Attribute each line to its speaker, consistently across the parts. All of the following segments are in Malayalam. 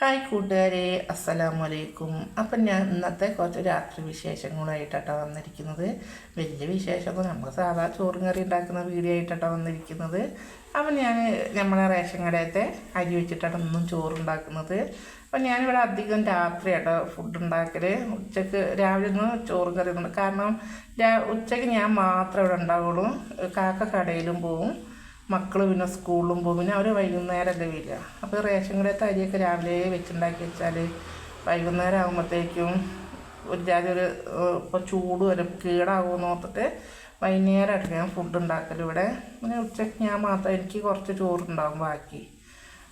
Speaker 1: ഹായ് കൂട്ടുകാരെ അസ്സലാമു അലൈക്കും അപ്പം ഞാൻ ഇന്നത്തെ കുറച്ച് രാത്രി വിശേഷങ്ങളായിട്ടാണ് വന്നിരിക്കുന്നത്. വലിയ വിശേഷമൊന്നും നമ്മൾ സാധാ ചോറും കറി ഉണ്ടാക്കുന്ന വീഡിയോ ആയിട്ടാണ് വന്നിരിക്കുന്നത്. അപ്പം ഞാൻ നമ്മളെ റേഷൻ കടയത്തെ അരി വെച്ചിട്ടാണ് ഒന്നും ചോറുണ്ടാക്കുന്നത് അപ്പം ഞാനിവിടെ അധികം രാത്രിയാട്ടോ ഫുഡ് ഉണ്ടാക്കൽ ഉച്ചയ്ക്ക് രാവിലെ ഒന്ന് ചോറും കറി കാരണം ഉച്ചയ്ക്ക് ഞാൻ മാത്രമേ ഇവിടെ ഉണ്ടാവുള്ളൂ. കാക്ക കടയിലും പോവും. മക്കൾ പിന്നെ സ്കൂളിലും പോകും. പിന്നെ അവർ വൈകുന്നേരമല്ലേ വരിക. അപ്പോൾ റേഷൻ കടയത്തെ അരിയൊക്കെ രാവിലെ വെച്ചുണ്ടാക്കി വെച്ചാൽ വൈകുന്നേരം ആകുമ്പോഴത്തേക്കും ഒരു ജാതി ഒരു ഇപ്പോൾ ചൂട് വരും കീടാകുമെന്ന് ഓർത്തിട്ട് വൈകുന്നേരമായിട്ട് ഞാൻ ഫുഡ് ഉണ്ടാക്കൽ ഇവിടെ. പിന്നെ ഉച്ചയ്ക്ക് ഞാൻ മാത്രം എനിക്ക് കുറച്ച് ചോറുണ്ടാകും ബാക്കി.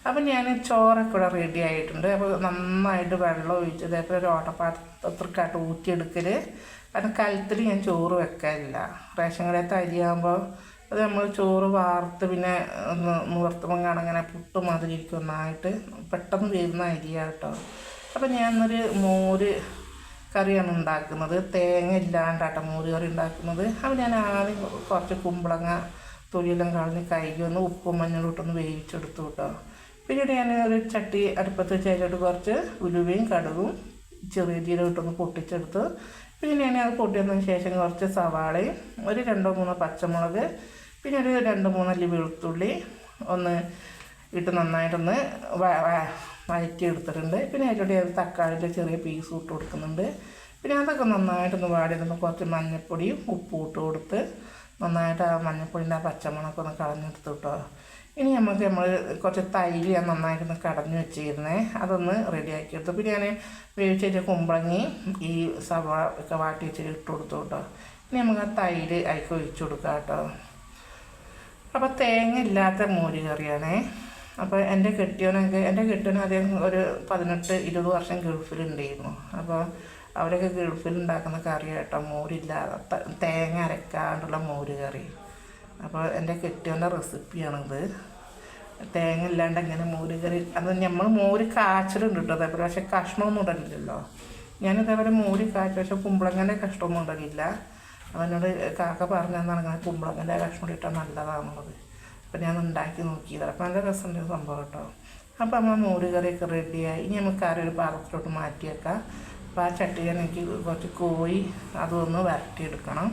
Speaker 1: അപ്പം ഞാൻ ചോറൊക്കെ ഇവിടെ റെഡി ആയിട്ടുണ്ട്. അപ്പോൾ നന്നായിട്ട് വെള്ളം ഒഴിച്ച് ഇതേപോലെ ഒരു ഓട്ടപ്പാത്രക്കായിട്ട് ഊറ്റിയെടുക്കൽ കാരണം കലത്തിൽ ഞാൻ ചോറ് വെക്കാറില്ല. റേഷൻ കടയത്തെ അരിയാകുമ്പോൾ അത് നമ്മൾ ചോറ് വാർത്ത് പിന്നെ ഒന്ന് മുഹൂർത്തം അങ്ങനെ പുട്ട് മാതിരി ഇരിക്കും ഒന്നായിട്ട് പെട്ടെന്ന് വരുന്ന അരിയ കേട്ടോ അപ്പം ഞാനൊരു മോര് കറിയാണ് ഉണ്ടാക്കുന്നത്. തേങ്ങ ഇല്ലാണ്ടാട്ടോ മോര് കറി ഉണ്ടാക്കുന്നത്. അപ്പം ഞാൻ ആദ്യം കുറച്ച് കുമ്പളങ്ങ തൊലിയെല്ലാം കളഞ്ഞ് കൈകി ഒന്ന് ഉപ്പും മഞ്ഞളും ഇട്ടൊന്ന് വേവിച്ചെടുത്തു കേട്ടോ. പിന്നീട് ഞാൻ ഒരു ചട്ടി അടുപ്പത്ത് വെച്ചതിലോട്ട് കുറച്ച് ഉലുവയും കടുകും ചെറിയ ജീരകം ഇട്ടൊന്ന് പൊട്ടിച്ചെടുത്ത് പിന്നെ ഞാൻ അത് പൊട്ടിയതിന് ശേഷം കുറച്ച് സവാളയും ഒരു രണ്ടോ മൂന്നോ പച്ചമുളക് പിന്നെ ഒരു രണ്ട് മൂന്നല്ലി വെളുത്തുള്ളി ഒന്ന് ഇട്ട് നന്നായിട്ടൊന്ന് വഴറ്റി എടുത്തിട്ടുണ്ട് പിന്നെ അതിലൂടെ അത് തക്കാളിന്റെ ചെറിയ പീസ് ഇട്ട് കൊടുക്കുന്നുണ്ട്. പിന്നെ അതൊക്കെ നന്നായിട്ടൊന്ന് വാടി നമ്മൾ കുറച്ച് മഞ്ഞൾപ്പൊടിയും ഉപ്പും ഇട്ട് കൊടുത്ത് നന്നായിട്ട് ആ മഞ്ഞൾപ്പൊടിന്റെ ആ പച്ചമുളകൊക്കെ ഒന്ന് കളഞ്ഞെടുത്ത് കേട്ടോ. ഇനി നമുക്ക് നമ്മൾ കുറച്ച് തൈര് ഞാൻ നന്നായിട്ടൊന്ന് കടഞ്ഞ് വെച്ചിരുന്നേ. അതൊന്ന് റെഡിയാക്കി എടുത്തു. പിന്നെ ഞാൻ വേവിച്ച് വെച്ച കുമ്പളങ്ങി ഈ സവ ഒക്കെ വാട്ടി വെച്ചിട്ട് ഇട്ട് കൊടുത്തു കേട്ടോ. ഇനി നമുക്ക് ആ തൈര് അതിക്ക് ഒഴിച്ചു കൊടുക്കാം കേട്ടോ. അപ്പോൾ തേങ്ങ ഇല്ലാത്ത മോര് കറിയാണേ. അപ്പോൾ എന്റെ കെട്ടിയവനൊക്കെ എന്റെ കെട്ടിയവൻ അദ്ദേഹം ഒരു പതിനെട്ട് ഇരുപത് വർഷം ഗൾഫിലുണ്ടായിരുന്നു. അപ്പോൾ അവരൊക്കെ ഗൾഫിൽ ഉണ്ടാക്കുന്ന കറി കേട്ടോ മോരില്ലാതെ തേങ്ങ അരക്കാണ്ടുള്ള മോര് കറി. അപ്പോൾ എന്റെ കെട്ടിയവന്റെ റെസിപ്പിയാണിത്. തേങ്ങ ഇല്ലാണ്ട് എങ്ങനെ മോര് കറി അത് നമ്മൾ മോര് കാച്ചലുണ്ട് കേട്ടോ അതേപോലെ പക്ഷേ കഷ്ണമൊന്നും ഇടലില്ലല്ലോ. ഞാനിതേപോലെ മോര് കാച്ച പക്ഷെ കുമ്പളങ്ങന്റെ കഷ്ണമൊന്നും ഇടലില്ല. അവനോട് കാക്ക പറഞ്ഞെന്നാണ് അങ്ങനെ കുമ്പളങ്ങന്റെ കഷ്ണം ഇട്ടാൽ നല്ലതാണുള്ളത് അപ്പം ഞാൻ ഉണ്ടാക്കി നോക്കിയത് അപ്പം നല്ല രസമുണ്ട് സംഭവം കേട്ടോ. അപ്പം നമ്മൾ മോര് കറിയൊക്കെ റെഡിയായി. ഇനി നമുക്ക് കറി ഒരു പാത്രത്തിലോട്ട് മാറ്റിയേക്കാം. അപ്പോൾ ആ ചട്ടിയിൽ എനിക്ക് കുറച്ച് കോഴി അതൊന്ന് വരട്ടിയെടുക്കണം.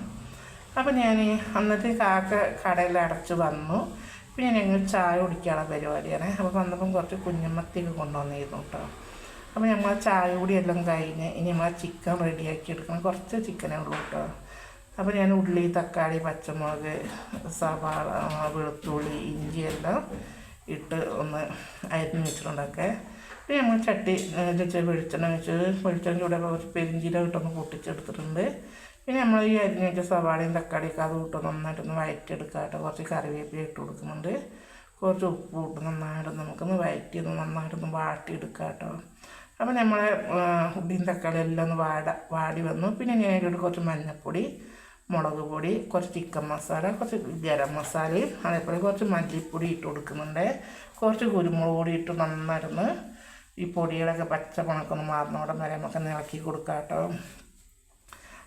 Speaker 1: അപ്പം ഞാൻ അന്നത്തെ കാക്ക കടയിൽ അടച്ച് വന്നു. പിന്നെ ഞങ്ങൾ ചായ കുടിക്കാനുള്ള പരിപാടിയാണ്. അപ്പോൾ വന്നപ്പം കുറച്ച് കുഞ്ഞമ്മത്തേക്ക് കൊണ്ടുവന്നിരുന്നു കേട്ടോ. അപ്പോൾ നമ്മൾ ചായ കൂടിയെല്ലാം കഴിഞ്ഞ് ഇനി നമ്മൾ ചിക്കൻ റെഡിയാക്കി എടുക്കണം. കുറച്ച് ചിക്കനേ ഉള്ളൂ കേട്ടോ. അപ്പോൾ ഞാൻ ഉള്ളി തക്കാളി പച്ചമുളക് സവാള വെളുത്തുള്ളി ഇഞ്ചി എല്ലാം ഇട്ട് ഒന്ന് അരിഞ്ഞ് വെച്ചിട്ടുണ്ടൊക്കെ. പിന്നെ നമ്മൾ ചട്ടി വെച്ച് വെളിച്ചെണ്ണ വെച്ച് വെളിച്ചെണ്ണ ചൂടാകുമ്പോൾ കുറച്ച് പെരിഞ്ചീരകം ഇട്ടൊന്ന് പൊട്ടിച്ചെടുത്തിട്ടുണ്ട്. പിന്നെ നമ്മൾ ഈ അരിഞ്ഞ് വെച്ച സവാളയും തക്കാളിയൊക്കെ അത് ഇട്ട് നന്നായിട്ടൊന്ന് വയറ്റിയെടുക്കുക കേട്ടോ. കുറച്ച് കറിവേപ്പില ഇട്ട് കൊടുക്കുന്നുണ്ട്. കുറച്ച് ഉപ്പ് ഇട്ട് നന്നായിട്ടൊന്ന് നമുക്കൊന്ന് വയറ്റി ഒന്ന് നന്നായിട്ടൊന്ന് വാട്ടിയെടുക്കുക കേട്ടോ. അപ്പോൾ നമ്മളെ ഉള്ളിയും തക്കാളി എല്ലാം ഒന്ന് വാട വാടി വന്നു. പിന്നെ ഞാൻ അതിലോട്ട് കുറച്ച് മഞ്ഞൾപ്പൊടി മുളക് പൊടി കുറച്ച് ചിക്കൻ മസാല കുറച്ച് ഗരം മസാലയും അതേപോലെ കുറച്ച് മല്ലിപ്പൊടി ഇട്ട് കൊടുക്കുന്നുണ്ട്. കുറച്ച് കുരുമുളക് പൊടി ഇട്ട് നന്നായിരുന്നു ഈ പൊടികളൊക്കെ പച്ചമുളകൊന്ന് മാറുന്നോടം വരെ നമുക്ക് ഇളക്കി കൊടുക്കാം കേട്ടോ.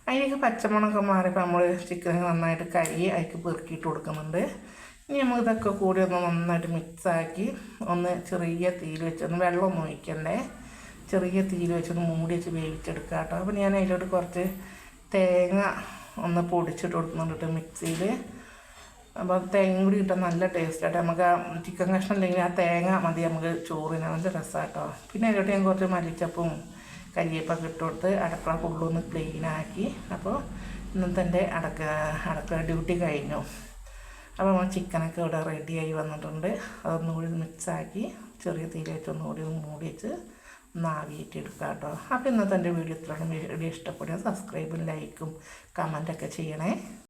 Speaker 1: അതിലേക്ക് പച്ചമുളകൊക്കെ മാറിയപ്പോൾ നമ്മൾ ചിക്കൻ നന്നായിട്ട് കഴുകി അതിലേക്ക് പെറുക്കിയിട്ട് കൊടുക്കുന്നുണ്ട്. ഇനി നമുക്ക് ഇതൊക്കെ കൂടി ഒന്ന് നന്നായിട്ട് മിക്സാക്കി ഒന്ന് ചെറിയ തീയിൽ വെച്ചൊന്ന് വെള്ളമൊന്നും ഒഴിക്കണ്ടേ. ചെറിയ തീയിൽ വെച്ചൊന്ന് മൂടി വെച്ച് വേവിച്ചെടുക്കാം കേട്ടോ. അപ്പോൾ ഞാൻ അതിലോട്ട് കുറച്ച് തേങ്ങ ഒന്ന് പൊടിച്ചിട്ട് കൊടുക്കുന്നുണ്ട് മിക്സിയിൽ അപ്പോൾ തേങ്ങ കൂടി കിട്ടാൻ നല്ല ടേസ്റ്റ് ആട്ടോ. നമുക്ക് ആ ചിക്കൻ കഷ്ണം അല്ലെങ്കിൽ ആ തേങ്ങ മതി നമുക്ക് ചോറിന്. നല്ല രസമാട്ടോ പിന്നെ അതിലോട്ട് ഞാൻ കുറച്ച് മല്ലിച്ചപ്പും കരിയേപ്പൊക്കെ ഇട്ട് കൊടുത്ത് അടുക്കള ഫുള്ളൊന്ന് ക്ലീനാക്കി അപ്പോൾ ഇന്നത്തെ എന്റെ അടക്ക അടക്കള ഡ്യൂട്ടി കഴിഞ്ഞു. അപ്പോൾ നമ്മൾ ചിക്കനൊക്കെ ഇവിടെ റെഡിയായി വന്നിട്ടുണ്ട്. അതൊന്നുകൂടി മിക്സാക്കി ചെറിയ വെച്ച് ഒന്നുകൂടി മൂടി വെച്ച് ഒന്ന് ആവിയിട്ട് എടുക്കുക കേട്ടോ. അപ്പോൾ ഇന്നത്തെ എന്റെ വീഡിയോ ഇത്രയാണ്. വീഡിയോ ഇഷ്ടപ്പെടുക സബ്സ്ക്രൈബും ലൈക്കും കമന്റൊക്കെ ചെയ്യണേ.